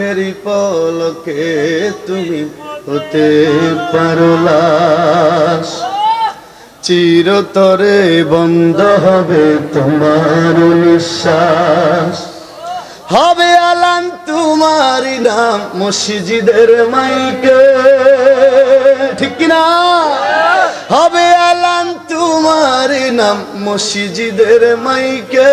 চোখেরই পলকে তুমি হতে পারো চিরতরে বন্ধ হবে তোমার নিঃশ্বাস। হবে আলান তোমারই নাম মসজিদের মাইকে। ঠিক কিনা? হবে আলান তোমারই নাম মসজিদের মাইকে।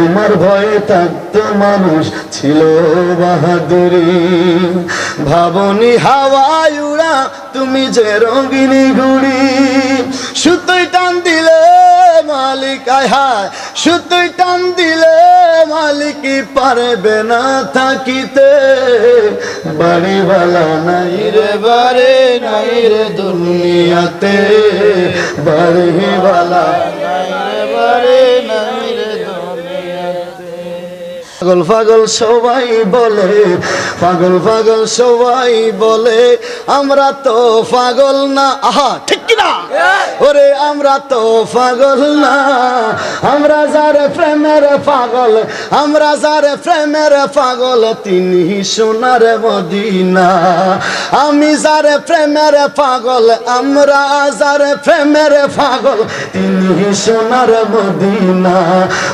তোমার ভয়ে থাকতো মানুষ ছিল বাহাদুরি। ভাবনি হাওয়ায় উড়া, তুমি যে রঙিনী ঘুড়ি। সুতোই টান দিলে মালিক আয় হায় সুতোই টান দিলে মালিক পারবে না থাকিতে। বাড়িওয়ালা নাই রে বারে নাই রে দুনিয়াতে। বাড়িওয়ালা নাই রে বারে পাগল পাগল সবাই বলে পাগল পাগল সবাই বলে আমরা তো পাগল না। আহা ঠিক কিনা? ওরে আমরা তো পাগল না। আমরা যার প্রেমের পাগল, আমরা যার প্রেমের পাগল, তিনি সোনার মদিনা। আমি যার প্রেমের পাগল, আমরা যার প্রেমের পাগল, তিনি সোনার মদিনা।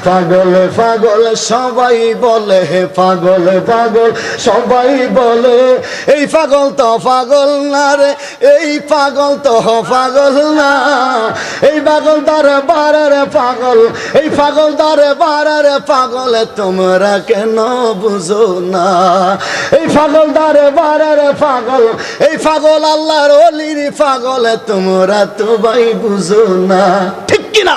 পাগল পাগল, সবাই বলে হে পাগল পাগল, সবাই বলে, এই পাগল তো পাগল না রে, এই পাগল তো পাগল না। এই পাগল তার বারারে পাগল, এই পাগল তার বারারে পাগল, তোমরা কেন বুঝো না? এই পাগল তার বারারে পাগল, এই পাগল আল্লাহর অলির পাগল, তোমরা তো ভাই বুঝো না। ঠিক কিনা?